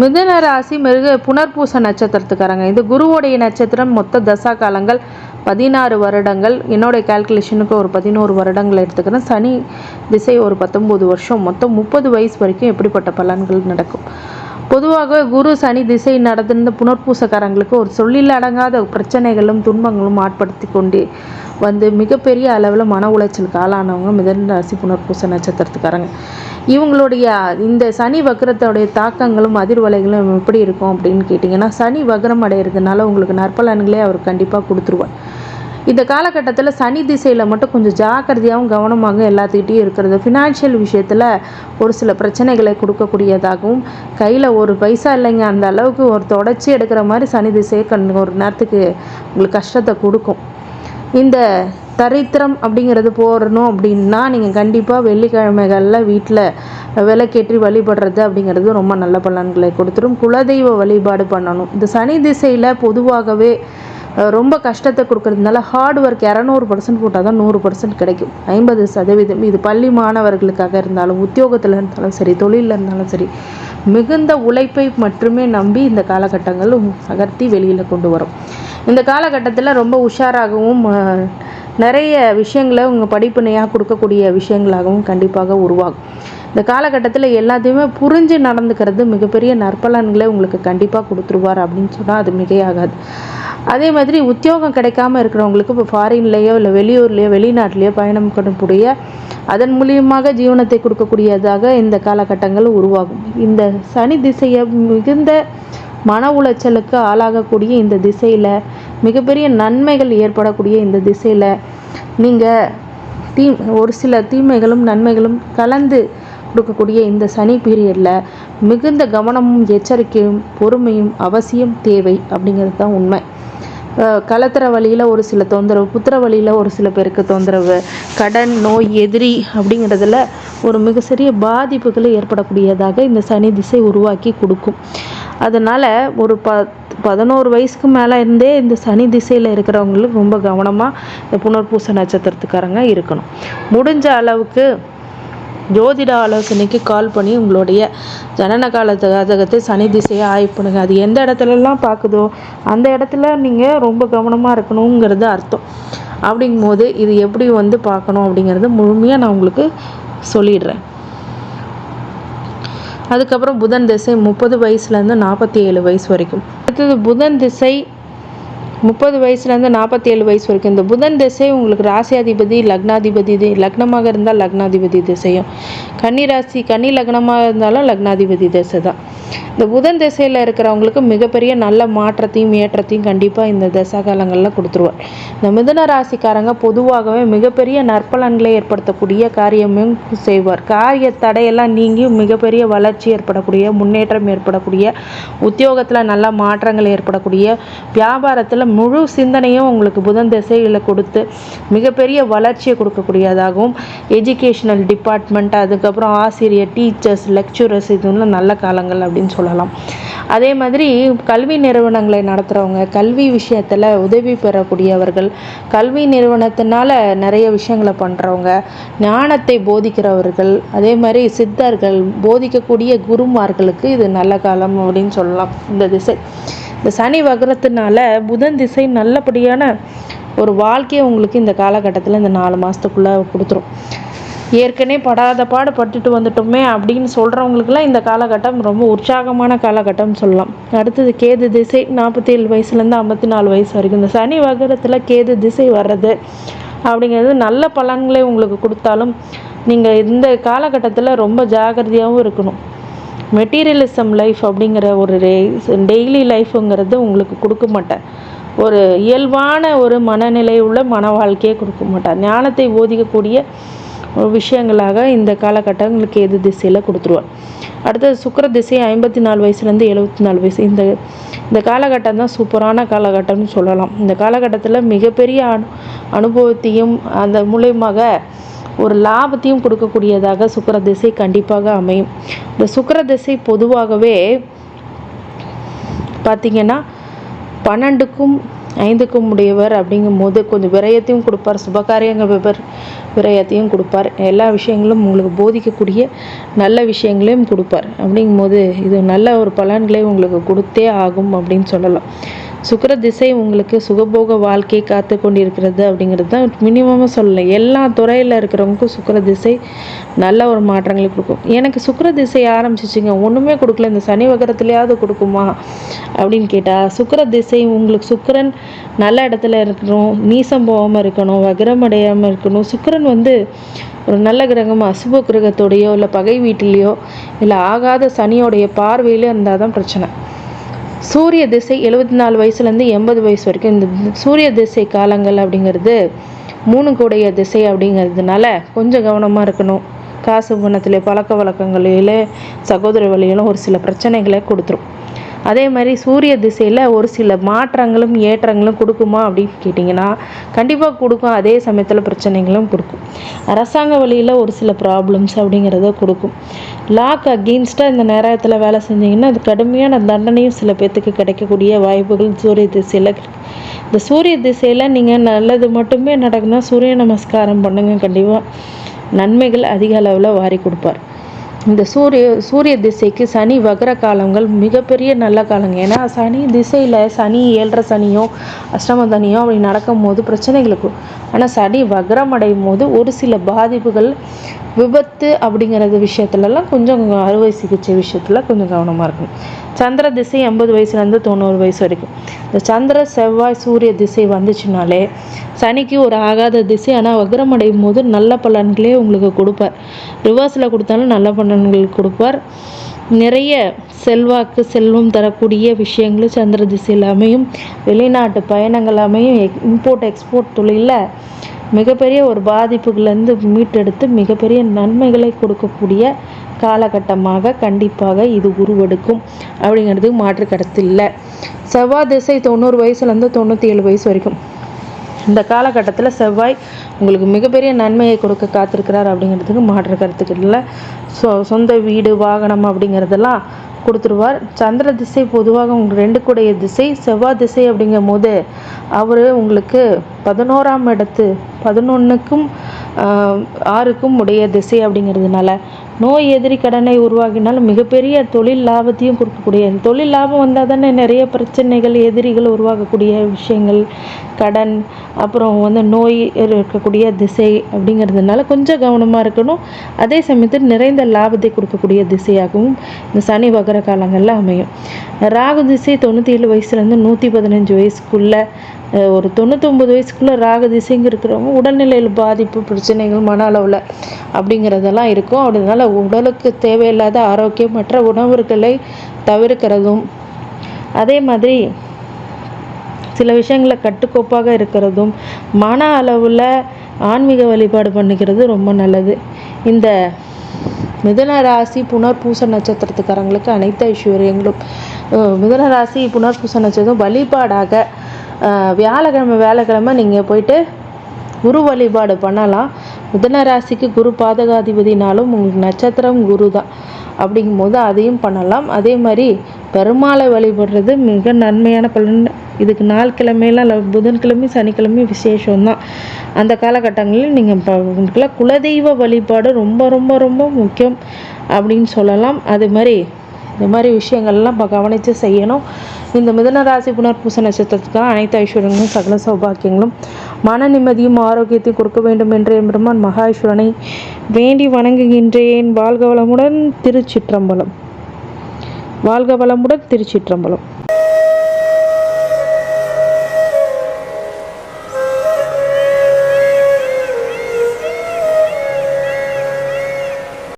மிதுன ராசி மிருக புனர்பூச நட்சத்திரத்துக்காரங்க. இது குருவோடைய நட்சத்திரம் மொத்த தசா காலங்கள் பதினாறு வருடங்கள். என்னோட கால்குலேஷனுக்கு ஒரு பதினோரு வருடங்கள் எடுத்துக்கிறேன். சனி திசை ஒரு பத்தொம்போது வருஷம். மொத்தம் முப்பது வயசு வரைக்கும் எப்படிப்பட்ட பலன்கள் நடக்கும்? பொதுவாக குரு சனி திசை நடந்திருந்த புனர்பூசக்காரங்களுக்கு ஒரு சொல்லில் அடங்காத பிரச்சனைகளும் துன்பங்களும் ஆட்படுத்தி கொண்டு வந்து மிகப்பெரிய அளவில் மன உளைச்சலுக்கு ஆளானவங்க மிதன ராசி புனர்பூச நட்சத்திரத்துக்காரங்க. இவங்களுடைய இந்த சனி வக்கரத்தோடைய தாக்கங்களும் அதிர்வலைகளும் எப்படி இருக்கும் அப்படின்னு கேட்டிங்கன்னா சனி வக்கரம் அடைகிறதுனால உங்களுக்கு நற்பலன்களே அவர் கண்டிப்பாக கொடுத்துருவார். இந்த காலகட்டத்தில் சனி திசையில் மட்டும் கொஞ்சம் ஜாக்கிரதையாகவும் கவனமாக எல்லாத்துக்கிட்டையும் இருக்கிறது. ஃபினான்ஷியல் விஷயத்தில் ஒரு சில பிரச்சனைகளை கொடுக்கக்கூடியதாகவும் கையில் ஒரு பைசா இல்லைங்க அந்த அளவுக்கு ஒரு தொடச்சி எடுக்கிற மாதிரி சனி திசையை கண் ஒரு நேரத்துக்கு உங்களுக்கு கஷ்டத்தை கொடுக்கும். இந்த தரித்திரம் அப்படிங்கிறது போடணும் அப்படின்னா நீங்கள் கண்டிப்பாக வெள்ளிக்கிழமைகளில் வீட்டில் விளக்கேற்றி வழிபடுறது அப்படிங்கிறது ரொம்ப நல்ல பலன்களை கொடுத்துரும். குலதெய்வ வழிபாடு பண்ணணும். இந்த சனி திசையில் பொதுவாகவே ரொம்ப கஷ்டத்தை கொடுக்கறதுனால ஹார்ட் ஒர்க் இரநூறு பர்சன்ட் போட்டால் தான் நூறு பர்சன்ட் கிடைக்கும். ஐம்பது சதவீதம் இது பள்ளி மாணவர்களுக்காக இருந்தாலும் உத்தியோகத்தில் இருந்தாலும் சரி தொழிலில் இருந்தாலும் சரி மிகுந்த உழைப்பை மட்டுமே நம்பி இந்த காலகட்டங்கள் நகர்த்தி வெளியில் கொண்டு வரும். இந்த காலகட்டத்தில் ரொம்ப உஷாராகவும் நிறைய விஷயங்களை உங்கள் படிப்பினையாக கொடுக்கக்கூடிய விஷயங்களாகவும் கண்டிப்பாக உருவாகும். இந்த காலகட்டத்தில் எல்லாத்தையுமே புரிஞ்சு நடந்துக்கிறது மிகப்பெரிய நற்பலன்களை உங்களுக்கு கண்டிப்பாக கொடுத்துருவார் அப்படின்னு சொன்னால் அது மிகையாகாது. அதே மாதிரி உத்தியோகம் கிடைக்காம இருக்கிறவங்களுக்கு இப்போ ஃபாரின்லேயோ இல்லை வெளியூர்லேயோ வெளிநாட்டிலேயோ பயணம் பண்ணக்கூடிய அதன் மூலியமாக ஜீவனத்தை கொடுக்கக்கூடியதாக இந்த காலகட்டங்கள் உருவாகும். இந்த சனி திசையை மிகுந்த மன உளைச்சலுக்கு ஆளாகக்கூடிய இந்த திசையில் மிகப்பெரிய நன்மைகள் ஏற்படக்கூடிய இந்த திசையில் நீங்கள் தீ ஒரு சில தீமைகளும் நன்மைகளும் கலந்து கொடுக்கக்கூடிய இந்த சனி பீரியடில் மிகுந்த கவனமும் எச்சரிக்கையும் பொறுமையும் அவசியம் தேவை அப்படிங்கிறது தான் உண்மை. கலத்திர வழியில் ஒரு சில தொந்தரவு புத்திர வழியில் ஒரு சில பேருக்கு தொந்தரவு கடன் நோய் எதிரி அப்படிங்கிறதுல ஒரு மிக சிறிய பாதிப்புகளை ஏற்படக்கூடியதாக இந்த சனி திசை உருவாக்கி கொடுக்கும். அதனால் ஒரு ப பதினோரு வயசுக்கு மேலே இருந்தே இந்த சனி திசையில் இருக்கிறவங்களுக்கு ரொம்ப கவனமாக இந்த புனர்பூச நட்சத்திரத்துக்காரங்க இருக்கணும். முடிஞ்ச அளவுக்கு ஜோதிட ஆலோசனைக்கு கால் பண்ணி உங்களுடைய ஜனன கால ஜாதகத்தை சனி திசையை ஆய்வு பண்ணுங்க. அது எந்த இடத்துலலாம் பார்க்குதோ அந்த இடத்துல நீங்கள் ரொம்ப கவனமாக இருக்கணுங்கிறது அர்த்தம். அப்படிங்கும்போது இது எப்படி வந்து பார்க்கணும் அப்படிங்கிறது முழுமையாக நான் உங்களுக்கு சொல்லிடுறேன். அதுக்கப்புறம் புதன் திசை முப்பது வயசுலேருந்து நாற்பத்தி ஏழு வயசு வரைக்கும். அடுத்தது புதன் திசை முப்பது வயசுலேருந்து நாற்பத்தி ஏழு வயசு வரைக்கும். இந்த புதன் திசை உங்களுக்கு ராசியாதிபதி லக்னாதிபதி தி- லக்னமாக இருந்தால் லக்னாதிபதி திசையும். கன்னி ராசி கன்னி லக்னமாக இருந்தாலும் லக்னாதிபதி திசை தான் இந்த புதன் திசையில் இருக்கிறவங்களுக்கு மிகப்பெரிய நல்ல மாற்றத்தையும் ஏற்றத்தையும் கண்டிப்பாக இந்த தசா காலங்களில் கொடுத்துருவார். இந்த மிதுன ராசிக்காரங்க பொதுவாகவே மிகப்பெரிய நற்பலன்களை ஏற்படுத்தக்கூடிய காரியமும் செய்வார். காரிய தடையெல்லாம் நீங்கி மிகப்பெரிய வளர்ச்சி ஏற்படக்கூடிய முன்னேற்றம் ஏற்படக்கூடிய உத்தியோகத்தில் நல்ல மாற்றங்கள் ஏற்படக்கூடிய வியாபாரத்தில் முழு சிந்தனையும் உங்களுக்கு புதன் திசையில் கொடுத்து மிகப்பெரிய வளர்ச்சியை கொடுக்கக்கூடியதாகவும் எஜுகேஷனல் டிபார்ட்மெண்ட் அதுக்கப்புறம் ஆசிரியர் டீச்சர்ஸ் லெக்சரர்ஸ் இதுலாம் நல்ல காலங்கள் அப்படின்னு சொல்லலாம். அதே மாதிரி கல்வி நிறுவனங்களை நடத்துகிறவங்க கல்வி விஷயத்தில் உதவி பெறக்கூடியவர்கள் கல்வி நிறுவனத்தினால நிறைய விஷயங்களை பண்ணுறவங்க ஞானத்தை போதிக்கிறவர்கள் அதே மாதிரி சித்தர்கள் போதிக்கக்கூடிய குருமார்களுக்கு இது நல்ல காலம் அப்படின்னு சொல்லலாம். இந்த திசை இந்த சனி வகரத்தினால புதன் திசை நல்லபடியான ஒரு வாழ்க்கையை உங்களுக்கு இந்த காலகட்டத்தில் இந்த நாலு மாதத்துக்குள்ளே கொடுத்துரும். ஏற்கனவே படாத பாடு பட்டுட்டு வந்துட்டோமே அப்படின்னு சொல்கிறவங்களுக்குலாம் இந்த காலகட்டம் ரொம்ப உற்சாகமான காலகட்டம்னு சொல்லலாம். அடுத்தது கேது திசை நாற்பத்தேழு வயசுலேருந்து ஐம்பத்தி நாலு வயசு வரைக்கும். இந்த சனி வகரத்தில் கேது திசை வர்றது அப்படிங்கிறது நல்ல பலன்களை உங்களுக்கு கொடுத்தாலும் நீங்கள் இந்த காலகட்டத்தில் ரொம்ப ஜாக்கிரதையாகவும் இருக்கணும். மெட்டீரியலிசம் லைஃப் அப்படிங்கிற ஒரு டெய்லி லைஃப்புங்கிறது உங்களுக்கு கொடுக்க மாட்டேன். ஒரு இயல்பான ஒரு மனநிலை உள்ள மன வாழ்க்கையை கொடுக்க மாட்டார் ஞானத்தை போதிக்கக்கூடிய விஷயங்களாக இந்த காலகட்டங்களுக்கு எது திசையில் கொடுத்துருவார் அடுத்தது சுக்கர திசை ஐம்பத்தி நாலு வயசுலேருந்து எழுபத்தி நாலு வயசு. இந்த இந்த காலகட்டம் தான் சூப்பரான காலகட்டம்னு சொல்லலாம். இந்த காலகட்டத்தில் மிகப்பெரிய அனு அனுபவத்தையும் அந்த மூலயமாக ஒரு லாபத்தையும் கொடுக்கக்கூடியதாக சுக்கர திசை கண்டிப்பாக அமையும். இந்த சுக்கர திசை பொதுவாகவே பார்த்திங்கன்னா பன்னெண்டுக்கும் ஐந்துக்கும் உடையவர் அப்படிங்கும் போது கொஞ்சம் விரயத்தையும் கொடுப்பார் சுபகாரியங்கள் விபர் விரயத்தையும் கொடுப்பார். எல்லா விஷயங்களும் உங்களுக்கு போதிக்கக்கூடிய நல்ல விஷயங்களையும் கொடுப்பார். அப்படிங்கும் போது இது நல்ல ஒரு பலன்களை உங்களுக்கு கொடுத்தே ஆகும் அப்படின்னு சொல்லலாம். சுக்கர திசை உங்களுக்கு சுகபோக வாழ்க்கையை காத்து கொண்டிருக்கிறது அப்படிங்கிறது தான் மினிமமாக சொல்லலாம் எல்லா துறையில் இருக்கிறவங்களுக்கும் சுக்கிர திசை நல்ல ஒரு மாற்றங்களை கொடுக்கும். எனக்கு சுக்கிர திசை ஆரம்பிச்சிச்சிங்க. ஒன்றுமே கொடுக்கல. இந்த சனி வகரத்துலையாவது கொடுக்குமா அப்படின்னு கேட்டால் சுக்கர திசை உங்களுக்கு சுக்கரன் நல்ல இடத்துல இருக்கணும். நீசம் போகாமல் இருக்கணும். வகரம் அடையாமல் இருக்கணும். சுக்கிரன் வந்து ஒரு நல்ல கிரகம் அசுப கிரகத்தோடையோ இல்லை பகை வீட்டிலையோ இல்லை ஆகாத சனியோடைய பார்வையிலே இருந்தால் தான் பிரச்சனை. சூரிய திசை எழுபத்தி நாலு வயசுலேருந்து எண்பது வயசு வரைக்கும் இந்த சூரிய திசை காலங்கள் அப்படிங்கிறது மூணு கூடைய திசை அப்படிங்கிறதுனால கொஞ்சம் கவனமாக இருக்கணும். காசு பணத்தில் பழக்க வழக்கங்களில் சகோதர வழியிலும் ஒரு சில பிரச்சனைகளை கொடுத்துரும். அதே மாதிரி சூரிய திசையில் ஒரு சில மாற்றங்களும் ஏற்றங்களும் கொடுக்குமா அப்படின்னு கேட்டிங்கன்னா கண்டிப்பாக கொடுக்கும். அதே சமயத்தில் பிரச்சனைகளும் கொடுக்கும். அரசாங்க வழியில் ஒரு சில ப்ராப்ளம்ஸ் அப்படிங்கிறத கொடுக்கும். லாக் அகெயின்ஸ்டாக இந்த நேரத்தில் வேலை செஞ்சிங்கன்னா அது கடுமையான தண்டனையும் சில பேர்த்துக்கு கிடைக்கக்கூடிய வாய்ப்புகள் சூரிய திசையில் இந்த சூரிய திசையில் நீங்கள் நல்லது மட்டுமே நடக்குன்னா சூரிய நமஸ்காரம் பண்ணுங்கள் கண்டிப்பாக நன்மைகள் அதிக அளவில் வாரி கொடுப்பார். இந்த சூரிய சூரிய திசைக்கு சனி வகர காலங்கள் மிகப்பெரிய நல்ல காலங்க. ஏன்னா சனி திசையில் சனி ஏழரை சனியோ அஷ்டம சனியோ அப்படி நடக்கும்போது பிரச்சனைகளுக்கு ஆனால் சனி வக்ரம் அடையும் போது ஒரு சில பாதிப்புகள் விபத்து அப்படிங்கிறது விஷயத்துலலாம் கொஞ்சம் அறுவை சிகிச்சை விஷயத்தில் கொஞ்சம் கவனமாக இருக்கணும். சந்திர திசை எண்பது வயசுலேருந்து தொண்ணூறு வயசு வரைக்கும். இந்த சந்திர செவ்வாய் சூரிய திசை வந்துச்சுனாலே சனிக்கு ஒரு ஆகாத திசை ஆனால் வக்ரம் அடையும் போது நல்ல பலன்களே உங்களுக்கு கொடுப்பார். ரிவர்ஸில் கொடுத்தாலும் நல்ல பலன்கள் கொடுப்பார். நிறைய செல்வாக்கு செல்வம் தரக்கூடிய விஷயங்களும் சந்திர திசையில் அமையும். வெளிநாட்டு பயணங்கள் அமையும். இம்போர்ட் எக்ஸ்போர்ட் தொழிலில் மிகப்பெரிய ஒரு பாதிப்புகளிலிருந்து மீட்டெடுத்து மிகப்பெரிய நன்மைகளை கொடுக்கக்கூடிய காலகட்டமாக கண்டிப்பாக இது உருவெடுக்கும் அப்படிங்கிறதுக்கு மாற்று கருத்து இல்லை. செவ்வாய் திசை தொண்ணூறு வயசுலேருந்து தொண்ணூற்றி ஏழு வயசு வரைக்கும். இந்த காலகட்டத்தில் செவ்வாய் உங்களுக்கு மிகப்பெரிய நன்மையை கொடுக்க காத்திருக்கிறார் அப்படிங்கிறதுக்கு மாற்று கருத்துக்கு இல்லை. சொ சொந்த வீடு வாகனம் அப்படிங்கிறதெல்லாம் கொடுத்துருவார். சந்திர திசை பொதுவாக உங்களுக்கு ரெண்டு கூடைய திசை செவ்வாய் திசை அப்படிங்கும் போது அவர் உங்களுக்கு பதினோராம் இடத்து பதினொன்றுக்கும் ஆறுக்கும் உடைய திசை அப்படிங்கிறதுனால நோய் எதிரி கடனை உருவாக்கினாலும் மிகப்பெரிய தொழில் லாபத்தையும் கொடுக்கக்கூடிய தொழில் லாபம் வந்தால் தானே நிறைய பிரச்சனைகள் எதிரிகள் உருவாக்கக்கூடிய விஷயங்கள் கடன் அப்புறம் வந்து நோய் இருக்கக்கூடிய திசை அப்படிங்கிறதுனால கொஞ்சம் கவனமாக இருக்கணும். அதே சமயத்தில் நிறைந்த லாபத்தை கொடுக்கக்கூடிய திசையாகவும் இந்த சனி வகர காலங்களில் அமையும். ராகு திசை தொண்ணூற்றி ஏழு வயசுலேருந்து நூற்றி பதினஞ்சு வயசுக்குள்ளே ஒரு தொண்ணூத்தொம்பது வயசுக்குள்ளே ராக திசைங்க இருக்கிறவங்க உடல்நிலையில் பாதிப்பு பிரச்சனைகள் மன அளவில் அப்படிங்கிறதெல்லாம் இருக்கும். அதனால உடலுக்கு தேவையில்லாத ஆரோக்கியமற்ற உணவுகளை தவிர்க்கிறதும் அதே மாதிரி சில விஷயங்களை கட்டுக்கோப்பாக இருக்கிறதும் மன அளவில் ஆன்மீக வழிபாடு பண்ணிக்கிறது ரொம்ப நல்லது. இந்த மிதன ராசி புனர்பூச நட்சத்திரத்துக்காரங்களுக்கு அனைத்து ஐஸ்வர்யங்களும். மிதன ராசி புனர்பூச நட்சத்திரம் வழிபாடாக வியாழக்கிழமை வியாழக்கிழமை நீங்கள் போயிட்டு குரு வழிபாடு பண்ணலாம். மிதன ராசிக்கு குரு பாதகாதிபதினாலும் உங்களுக்கு நட்சத்திரம் குரு தான். அப்படிங்கும்போது அதையும் பண்ணலாம். அதே மாதிரி பெருமாளை வழிபடுறது மிக நன்மையான பலன். இதுக்கு நாள் கிழமையெல்லாம் புதன்கிழமை சனிக்கிழமை விசேஷம்தான். அந்த காலகட்டங்களில் நீங்கள் குலதெய்வ வழிபாடு ரொம்ப ரொம்ப ரொம்ப முக்கியம் அப்படின்னு சொல்லலாம். அது மாதிரி இந்த மாதிரி விஷயங்கள்லாம் இப்போ கவனித்து செய்யணும். இந்த மிதன ராசி புனர்பூச நட்சத்திரத்துக்காக அனைத்து ஐஸ்வர்யங்களும் சகல சௌபாக்கியங்களும் மன நிம்மதியும் ஆரோக்கியத்தையும் கொடுக்க வேண்டும் என்று பெருமான் மகாஈஸ்வரனை வேண்டி வணங்குகின்றேன். வாழ்க வளமுடன் திருச்சிற்றம்பலம். வாழ்க வளமுடன் திருச்சிற்றம்பலம்.